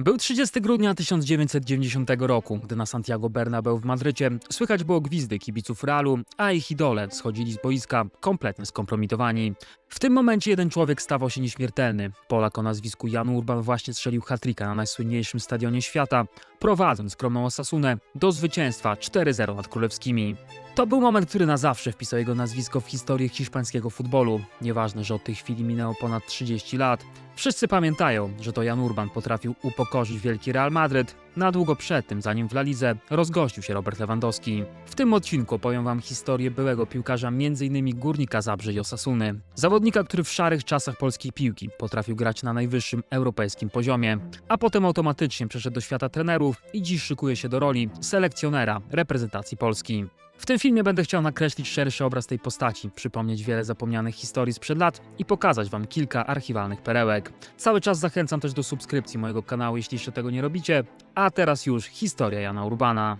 Był 30 grudnia 1990 roku, gdy na Santiago Bernabeu w Madrycie słychać było gwizdy kibiców Realu, a ich idole schodzili z boiska kompletnie skompromitowani. W tym momencie jeden człowiek stawał się nieśmiertelny. Polak o nazwisku Jan Urban właśnie strzelił hat-tricka na najsłynniejszym stadionie świata, prowadząc skromną Osasunę do zwycięstwa 4-0 nad królewskimi. To był moment, który na zawsze wpisał jego nazwisko w historię hiszpańskiego futbolu. Nieważne, że od tej chwili minęło ponad 30 lat. Wszyscy pamiętają, że to Jan Urban potrafił upokorzyć wielki Real Madryt na długo przed tym, zanim w La Lidze rozgościł się Robert Lewandowski. W tym odcinku opowiem wam historię byłego piłkarza m.in. Górnika Zabrze i Osasuny. Zawodnika, który w szarych czasach polskiej piłki potrafił grać na najwyższym europejskim poziomie, a potem automatycznie przeszedł do świata trenerów i dziś szykuje się do roli selekcjonera reprezentacji Polski. W tym filmie będę chciał nakreślić szerszy obraz tej postaci, przypomnieć wiele zapomnianych historii sprzed lat i pokazać Wam kilka archiwalnych perełek. Cały czas zachęcam też do subskrypcji mojego kanału, jeśli jeszcze tego nie robicie. A teraz już historia Jana Urbana.